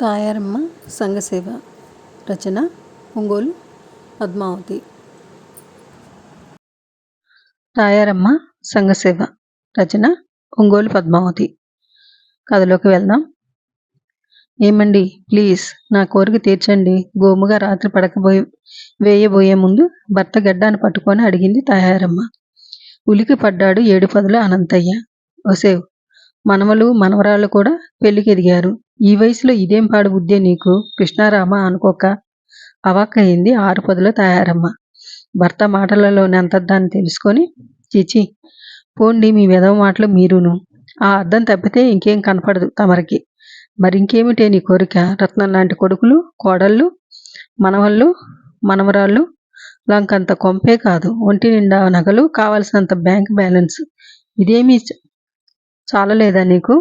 తాయారమ్మ సంఘసేవ రచన ఒంగోలు పద్మావతి. తాయారమ్మ సంఘసేవ రచన ఒంగోలు పద్మావతి. కథలోకి వెళ్దాం. ఏమండి ప్లీజ్ నా కోరిక తీర్చండి. గోముగా రాత్రి పడకపోయి వేయబోయే ముందు భర్త గడ్డాను పట్టుకొని అడిగింది తాయారమ్మ. ఉలికి పడ్డాడు ఏడు పదుల అనంతయ్య. ఒసేవ్ మనవలు మనవరాలు కూడా పెళ్ళికి ఎదిగారు ఈ వయసులో ఇదేం పాడు బుద్ధే నీకు? కృష్ణారామ అనుకోక అవాక్కయింది ఆరు పదుల తయారమ్మ. భర్త మాటలలోని అంతర్ధాన్ని తెలుసుకొని చిచి పోండి మీ విధవ మాటలు మీరును. ఆ అర్థం తప్పితే ఇంకేం కనపడదు తమరికి. మరింకేమిటే నీ కోరిక? రత్నం లాంటి కొడుకులు కోడళ్ళు మనవళ్ళు మనవరాళ్ళు లంకంత కొంపే కాదు. ఒంటి నిండా నగలు కావలసినంత బ్యాంక్ బ్యాలెన్స్. ఇదేమీ చాలలేదా నీకు?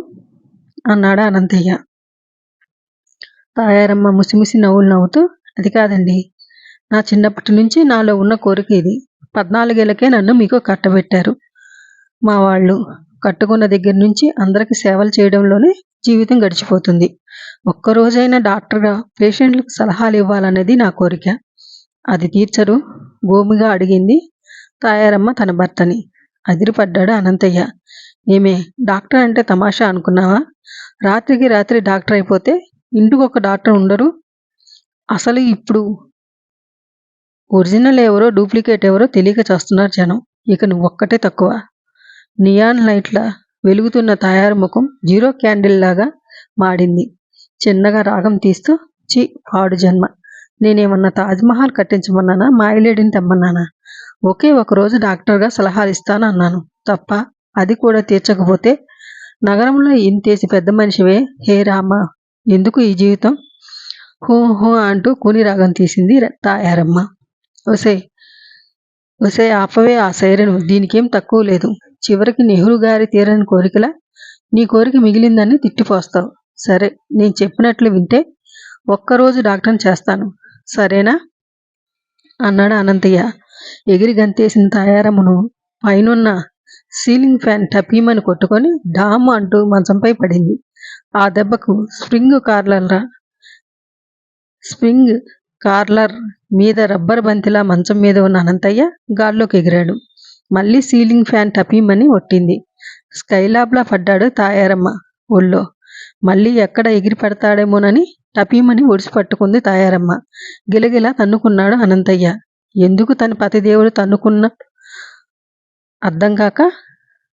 అన్నాడు అనంతయ్య. తాయారమ్మ ముసిముసి నవ్వులు నవ్వుతూ అది కాదండి. నా చిన్నప్పటి నుంచి నాలో ఉన్న కోరిక ఇది. పద్నాలుగేళ్ళకే నన్ను మీకు కట్టబెట్టారు మా వాళ్ళు కట్టుకున్న దగ్గర నుంచి అందరికి సేవలు చేయడంలోనే జీవితం గడిచిపోతుంది. ఒక్కరోజైనా డాక్టర్గా పేషెంట్లకు సలహాలు ఇవ్వాలనేది నా కోరిక. అది తీర్చరు. భూమిగా అడిగింది తాయారమ్మ తన భర్తని. అదిరిపడ్డాడు అనంతయ్య. ఏమే డాక్టర్ అంటే తమాషా అనుకున్నావా? రాత్రికి రాత్రి డాక్టర్ అయిపోతే ఇంటికి ఒక డాక్టర్ ఉండరు. అసలు ఇప్పుడు ఒరిజినల్ ఎవరో డూప్లికేట్ ఎవరో తెలియక చేస్తున్నారు జనం. ఇక నువ్వు ఒక్కటే తక్కువ. నియాన్ లైట్ల వెలుగుతున్న తయారు ముఖం జీరో క్యాండిల్ లాగా మాడింది. చిన్నగా రాగం తీస్తూ చి పాడు జన్మ. నేనేమన్నా తాజ్మహల్ కట్టించమన్నానా? మాయలేడిని తెమ్మన్నానా? ఒకే ఒకరోజు డాక్టర్గా సలహాలు ఇస్తాను అన్నాను. తప్ప అది కూడా తీర్చకపోతే నగరంలో ఇంతేసి పెద్ద మనిషివే? హే రామ! ఎందుకు ఈ జీవితం? హో హో అంటూ కూని రాగం తీసింది తాయారమ్మ. ఒసే ఒసే ఆపవే ఆ సైరను దీనికేం తక్కువ లేదు. చివరికి నెహ్రూ గారి తీరని కోరికలా నీ కోరిక మిగిలిందని తిట్టిపోస్తావు. సరే నేను చెప్పినట్లు వింటే ఒక్కరోజు డాక్టర్ని చేస్తాను. సరేనా? అన్నాడు అనంతయ్య. ఎగిరి గంతేసిన తాయారమ్మను పైనున్న సీలింగ్ ఫ్యాన్ టపీమని కొట్టుకొని డామ్ అంటూ మంచంపై పడింది. ఆ దెబ్బకు స్ప్రింగ్ కార్లర్ స్ప్రింగ్ కార్లర్ మీద రబ్బర్ బంతిలా మంచం మీద ఉన్న అనంతయ్య గాల్లోకి ఎగిరాడు. మళ్ళీ సీలింగ్ ఫ్యాన్ టపీమని ఒట్టింది. స్కైలాబ్లా పడ్డాడు తాయారమ్మ ఒళ్ళో. మళ్ళీ ఎక్కడ ఎగిరి పడతాడేమోనని టపీమని ఒడిసి పట్టుకుంది తాయారమ్మ. గిలగిలా తన్నుకున్నాడు అనంతయ్య. ఎందుకు తన పతిదేవుడు తన్నుకున్న అర్థం కాక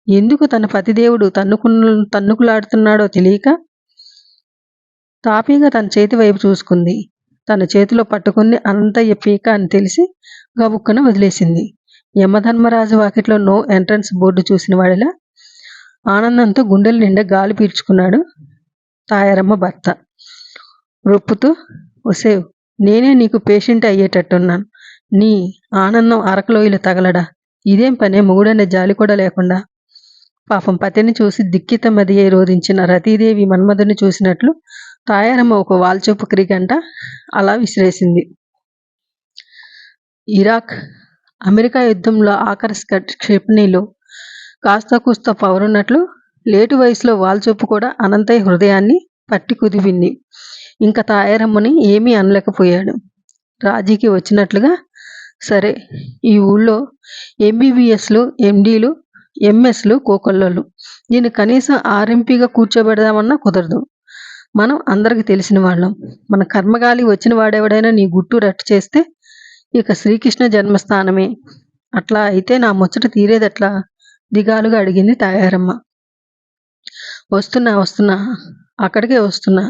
ఎందుకు తన పతిదేవుడు తన్నుకు తన్నుకులాడుతున్నాడో తెలియక తాపీగా తన చేతి వైపు చూసుకుంది. తన చేతిలో పట్టుకుని అనంతయ్య పీక అని తెలిసి గబుక్కన వదిలేసింది. యమధర్మరాజు వాకిట్లో నో ఎంట్రన్స్ బోర్డు చూసిన వాడిలా ఆనందంతో గుండెల నిండా గాలి పీల్చుకున్నాడు తాయారమ్మ భర్త. రొప్పుతూ ఒసే నేనే నీకు పేషెంట్ అయ్యేటట్టున్నాను. నీ ఆనందం అరకలోయలు తగలడా? ఇదేం పనే? మొగుడనే జాలి కూడా లేకుండా పాపం పతిని చూసి దిక్కితమది రోధించిన రతీదేవి మన్మధుని చూసినట్లు తాయారమ్మ ఒక వాల్చూపు క్రికంట అలా విసిరేసింది. ఇరాక్ అమెరికా యుద్ధంలో ఆకర్షక క్షిపణిలో కాస్త కూస్త పవరున్నట్లు లేటు వయసులో వాల్చూపు కూడా అనంతయ్య హృదయాన్ని పట్టి కుదిపింది ఇంకా తాయారమ్మని ఏమీ అనలేకపోయాడు. రాజీకి వచ్చినట్లుగా సరే ఈ ఊళ్ళో ఎంబీబీఎస్లు ఎండీలు ఎంఎస్లు కోకొల్లలు దీన్ని కనీసం ఆర్ఎంపీగా కూర్చోబెడదామన్నా కుదరదు. మనం అందరికి తెలిసిన వాళ్ళం. మన కర్మగాలి వచ్చిన వాడెవడైనా నీ గుట్టు రట్టు చేస్తే ఇక శ్రీకృష్ణ జన్మస్థానమే. అట్లా అయితే నా ముచ్చట తీరేదట్లా? దిగాలుగా అడిగింది తాయారమ్మ. వస్తున్నా వస్తున్నా. అక్కడికే వస్తున్నా.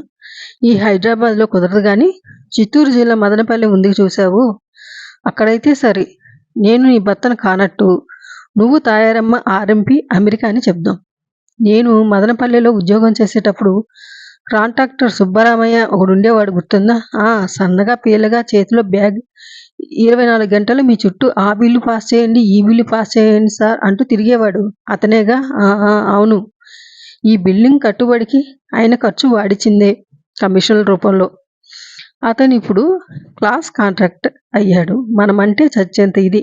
ఈ హైదరాబాద్లో కుదరదు కానీ చిత్తూరు జిల్లా మదనపల్లి ఉంది చూసావు అక్కడైతే సరే. నేను నీ భర్తను కానట్టు. నువ్వు తాయారమ్మ ఆర్ఎంపి అమెరికా అని చెప్దాం. నేను మదనపల్లిలో ఉద్యోగం చేసేటప్పుడు కాంట్రాక్టర్ సుబ్బరామయ్య ఒకడు ఉండేవాడు గుర్తుందా? ఆ సన్నగా పీలగా చేతిలో బ్యాగ్ ఇరవై నాలుగు గంటలు మీ చుట్టూ ఆ బిల్లు పాస్ చేయండి ఈ బిల్లు పాస్ చేయండి సార్ అంటూ తిరిగేవాడు. అతనేగా అవును. ఈ బిల్డింగ్ కట్టుబడికి ఆయన ఖర్చు వాడిచిందే కమిషన్ల రూపంలో. అతను ఇప్పుడు క్లాస్ కాంట్రాక్ట్ అయ్యాడు. మనమంటే చచ్చేంత ఇది.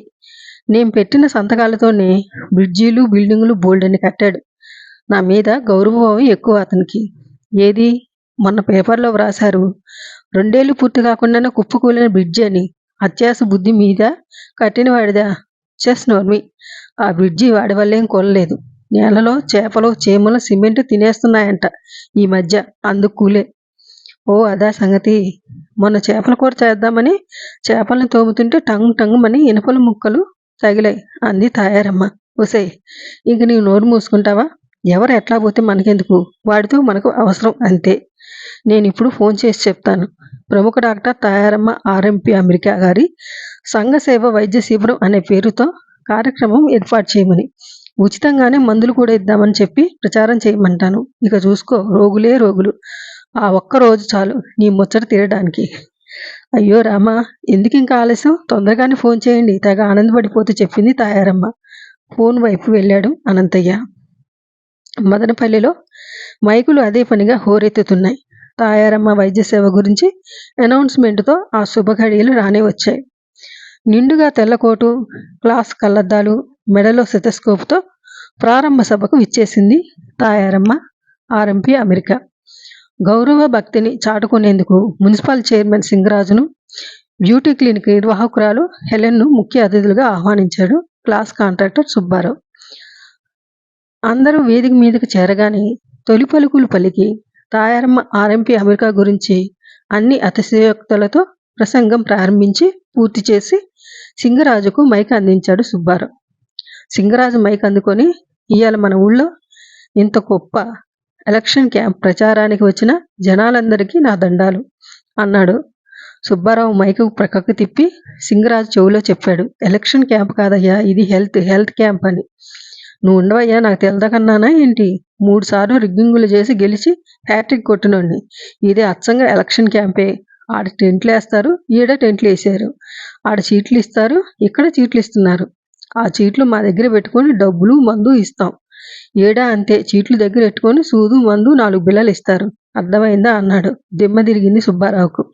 నేను పెట్టిన సంతకాలతోనే బ్రిడ్జీలు బిల్డింగులు బోల్డని కట్టాడు. నా మీద గౌరవభావం ఎక్కువ అతనికి. ఏది? మొన్న పేపర్లో వ్రాశారు. రెండేళ్ళు పూర్తి కాకుండానే కుప్పకూలిన బ్రిడ్జి అని. అత్యాస బుద్ధి మీద కట్టిన వాడిదా? చెస్ నోర్మి. ఆ బ్రిడ్జి వాడి వల్లేం కొనలేదు. నేలలో చేపలు చీమలు సిమెంట్ తినేస్తున్నాయంట ఈ మధ్య. అందుకు కూలే. ఓ అదా సంగతి. మొన్న చేపల కూర చేద్దామని చేపలను తోముతుంటే టంగ్ టంగ్ అని ఇనపల ముక్కలు తగిలాయి అంది తాయారమ్మ. ఒసేయ్ ఇంక నీవు నోరు మూసుకుంటావా? ఎవరు ఎట్లా పోతే మనకెందుకు? వాడితో మనకు అవసరం అంతే. నేను ఇప్పుడు ఫోన్ చేసి చెప్తాను. ప్రముఖ డాక్టర్ తాయారమ్మ ఆర్ఎంపీ అమెరికా గారి సంఘ సేవ వైద్య శిబిరం అనే పేరుతో కార్యక్రమం ఏర్పాటు చేయమని ఉచితంగానే మందులు కూడా ఇద్దామని చెప్పి ప్రచారం చేయమంటాను. ఇక చూసుకో రోగులే రోగులు. ఆ ఒక్క రోజు చాలు నీ ముచ్చట తీరడానికి. అయ్యో రామా ఎందుకు ఇంకా ఆలస్యం? తొందరగానే ఫోన్ చేయండి. తెగ ఆనందపడిపోతూ చెప్పింది తాయారమ్మ. ఫోన్ వైపు వెళ్ళాడు అనంతయ్య. మదనపల్లిలో మైకులు అదే పనిగా హోరెత్తుతున్నాయి. తాయారమ్మ వైద్య సేవ గురించి అనౌన్స్మెంట్తో ఆ శుభఘడియలు రానే వచ్చాయి. నిండుగా తెల్లకోటు క్లాస్ కళ్ళద్దాలు మెడలో సెతస్కోప్తో ప్రారంభ సభకు విచ్చేసింది తాయారమ్మ ఆర్ఎంపీ అమెరికా. గౌరవ భక్తిని చాటుకునేందుకు మున్సిపల్ చైర్మన్ సింగరాజును బ్యూటీ క్లినిక్ నిర్వాహకురాలు హెలెన్ను ముఖ్య అతిథులుగా ఆహ్వానించాడు క్లాస్ కాంట్రాక్టర్ సుబ్బారావు. అందరూ వేదిక మీదకు చేరగానే తొలి పలుకులు పలికి తాయారమ్మ ఆర్ఎంపీ అమెరికా గురించి అన్ని అతిశయోక్తులతో ప్రసంగం ప్రారంభించి పూర్తి చేసి సింగరాజుకు మైక్ అందించాడు సుబ్బారావు. సింగరాజు మైక్ అందుకొని ఇవాళ మన ఊళ్ళో ఇంత గొప్ప ఎలక్షన్ క్యాంప్ ప్రచారానికి వచ్చిన జనాలందరికీ నా దండాలు అన్నాడు. సుబ్బారావు మైకు ప్రక్కకు తిప్పి సింగరాజు చెవిలో చెప్పాడు. ఎలక్షన్ క్యాంప్ కాదయ్యా ఇది హెల్త్ హెల్త్ క్యాంప్ అని. నువ్వు ఉండవయ్యా నాకు తెలదకన్నానా ఏంటి? మూడు సార్లు రిగ్గింగులు చేసి గెలిచి హ్యాట్రిక్ కొట్టినోడిని. ఇదే అచ్చంగా ఎలక్షన్ క్యాంపే. ఆడ టెంట్లు వేస్తారు ఈడ టెంట్లు వేసారు. ఆడ చీట్లు ఇస్తారు ఇక్కడ చీట్లు ఇస్తున్నారు. ఆ చీట్లు మా దగ్గర పెట్టుకొని డబ్బులు మందు ఇస్తాం. ఏడా అంతే చీట్లు దగ్గర పెట్టుకొని సూదు మందు నాలుగు బిళ్ళలు ఇస్తారు. అర్థమైందా? అన్నాడు. దిమ్మ తిరిగింది సుబ్బారావుకు.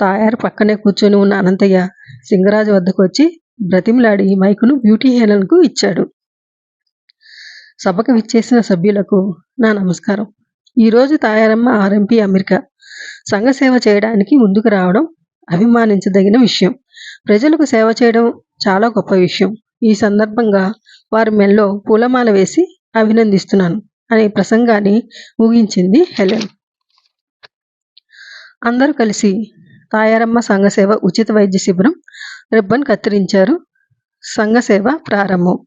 తాయారు పక్కనే కూర్చొని ఉన్న అనంతయ్య సింగరాజు వద్దకు వచ్చి బ్రతిమలాడి మైకును బ్యూటీ హేలన్కు ఇచ్చాడు. సభకు విచ్చేసిన సభ్యులకు నా నమస్కారం. ఈరోజు తాయారమ్మ ఆర్ఎంపీ అమెరికా. సంఘ సేవ చేయడానికి ముందుకు రావడం అభిమానించదగిన విషయం. ప్రజలకు సేవ చేయడం చాలా గొప్ప విషయం. ఈ సందర్భంగా వారి మెల్లో పూలమాల వేసి అభినందిస్తున్నాను అనే ప్రసంగాన్ని ముగించింది హెలెన్. అందరూ కలిసి తాయారమ్మ సంఘసేవ ఉచిత వైద్య శిబిరం రిబ్బన్ కత్తిరించారు. సంఘసేవ ప్రారంభం.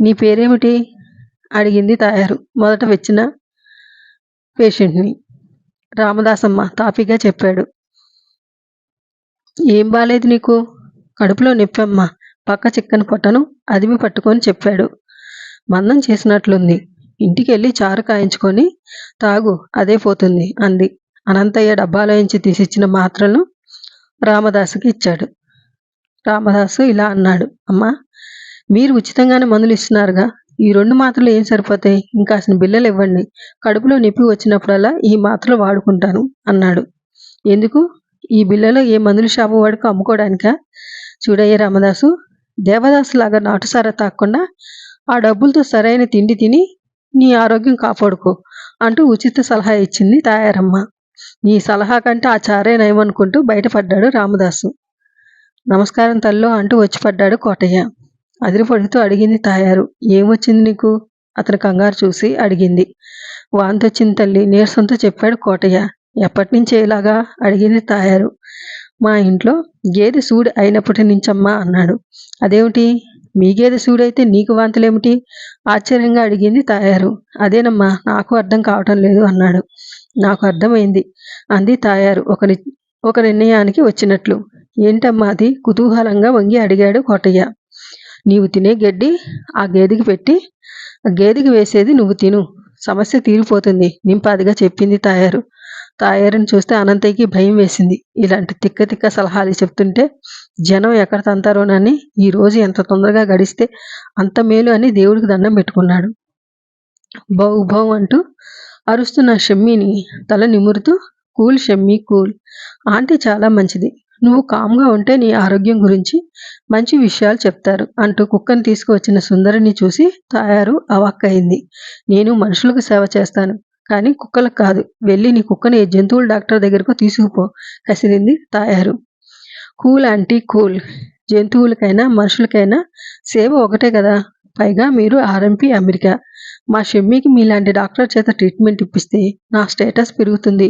నీ పేరేమిటి? అడిగింది తాయారు. మొదట వచ్చిన పేషెంట్ని. రామదాసమ్మ తాపిగా చెప్పాడు. ఏం బాలేదు నీకు? కడుపులో నొప్పమ్మ పక్క చిక్కని పొట్టను అదిమి పట్టుకొని చెప్పాడు. మందం చేసినట్లుంది. ఇంటికి వెళ్ళి చారు కాయించుకొని తాగు అదే పోతుంది అంది. అనంతయ్య డబ్బాలోంచి తీసిచ్చిన మాత్రను రామదాసుకి ఇచ్చాడు. రామదాసు ఇలా అన్నాడు అమ్మా మీరు ఉచితంగానే మందులు ఇస్తున్నారుగా. ఈ రెండు మాత్రలు ఏం సరిపోతాయి? ఇంకాసిన బిల్లలు ఇవ్వండి. కడుపులో నొప్పి వచ్చినప్పుడల్లా ఈ మాత్రలు వాడుకుంటాను అన్నాడు. ఎందుకు? ఈ బిల్లలో ఏ మందుల షాపు వాడికి అమ్ముకోవడానికా చూడయ్య రామదాసు దేవదాసు లాగా నాటుసారా తాకుండా ఆ డబ్బులతో సరైన తిండి తిని నీ ఆరోగ్యం కాపాడుకో అంటూ ఉచిత సలహా ఇచ్చింది తాయారమ్మ. నీ సలహా కంటే ఆ చారే నయమనుకుంటూ బయటపడ్డాడు రామదాసు. నమస్కారం తల్లో అంటూ వచ్చి పడ్డాడు కోటయ్య. అదిరిపడుతూ అడిగింది తాయారు. ఏమొచ్చింది నీకు? అతను కంగారు చూసి అడిగింది. వాంతొచ్చింది తల్లి నీరసంతో చెప్పాడు కోటయ్య. ఎప్పటి నుంచి ఇలాగా? అడిగింది తాయారు. మా ఇంట్లో గేదె సూడి అయినప్పటి నుంచమ్మా అన్నాడు. అదేమిటి? మీ గేదె సూడైతే నీకు వాంతులేమిటి? ఆశ్చర్యంగా అడిగింది తాయారు. అదేనమ్మా నాకు అర్థం కావటం లేదు అన్నాడు. నాకు అర్థమైంది అంది తాయారు ఒక ని- ఒక నిర్ణయానికి వచ్చినట్లు. ఏంటమ్మా అది? కుతూహలంగా వంగి అడిగాడు కోటయ్య. నీవు తినే గడ్డి ఆ గేదెకి పెట్టి గేదెకి వేసేది నువ్వు తిను. సమస్య తీరిపోతుంది నింపాదిగా చెప్పింది తాయారు. తాయారుని చూస్తే అనంతయ్యకి భయం వేసింది. ఇలాంటి తిక్క తిక్క సలహాలు చెప్తుంటే జనం ఎక్కడ తంతారోనని ఈ రోజు ఎంత తొందరగా గడిస్తే అంత మేలు అని దేవుడికి దండం పెట్టుకున్నాడు. బౌ అంటూ అరుస్తున్న షమ్మిని తల నిమురుతూ కూల్ షమ్మి కూల్. ఆంటీ చాలా మంచిది. నువ్వు కామ్గా ఉంటే నీ ఆరోగ్యం గురించి మంచి విషయాలు చెప్తారు అంటూ కుక్కను తీసుకువచ్చిన సుందరిని చూసి తయారు అవాక్కయింది నేను మనుషులకు సేవ చేస్తాను కానీ కుక్కలకు కాదు. వెళ్ళి నీ కుక్కని జంతువుల డాక్టర్ దగ్గరకు తీసుకుపో కసిరింది తాయారు. Cool aunty cool. జంతువులకైనా మనుషులకైనా సేవ ఒకటే కదా. పైగా మీరు ఆర్ఎంపీ అమెరికా. మా షెమ్మీకి మీలాంటి డాక్టర్ చేత ట్రీట్మెంట్ ఇప్పిస్తే నా స్టేటస్ పెరుగుతుంది.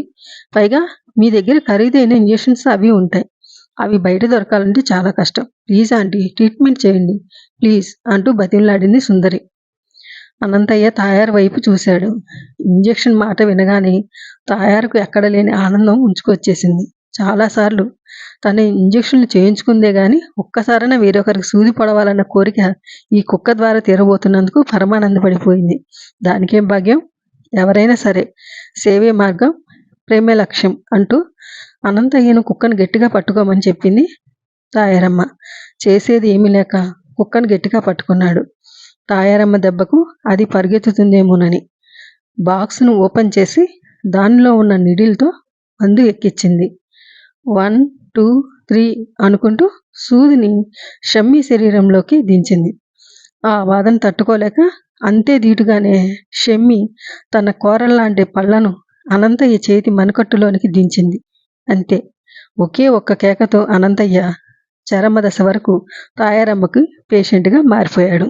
పైగా మీ దగ్గర ఖరీదైన ఇంజెక్షన్స్ అవి ఉంటాయి. అవి బయట దొరకాలంటే చాలా కష్టం. ప్లీజ్ ఆంటీ ట్రీట్మెంట్ చేయండి. ప్లీజ్ అంటూ బతిమలాడింది సుందరి. అనంతయ్య తాయారు వైపు చూశాడు. ఇంజెక్షన్ మాట వినగానే తాయారుకు ఎక్కడ లేని ఆనందం ఉంచుకొచ్చేసింది. చాలాసార్లు తన ఇంజెక్షన్లు చేయించుకుందే కానీ ఒక్కసారైనా వేరొకరికి సూది పొడవాలన్న కోరిక ఈ కుక్క ద్వారా తీరబోతున్నందుకు పరమానందపడిపోయింది. దానికేం భాగ్యం? ఎవరైనా సరే సేవే మార్గం ప్రేమే లక్ష్యం అంటూ అనంతయ్యను కుక్కను గట్టిగా పట్టుకోమని చెప్పింది తాయారమ్మ. చేసేది ఏమీ లేక కుక్కను గట్టిగా పట్టుకున్నాడు. తాయారమ్మ దెబ్బకు అది పరిగెత్తుతుందేమోనని బాక్స్ను ఓపెన్ చేసి దానిలో ఉన్న నిడిల్తో మందు ఎక్కించింది వన్ టూ త్రీ అనుకుంటూ సూదిని షమ్మి శరీరంలోకి దించింది. ఆ వాదన తట్టుకోలేక అంతే ధీటుగానే షమ్మి తన కోరల్లాంటి పళ్ళను అనంతయ్య చేతి మణికట్టులోనికి దించింది. అంతే. ఒకే ఒక్క కేకతో అనంతయ్య చరమ దశ వరకు తాయారమ్మకు పేషెంట్గా మారిపోయాడు.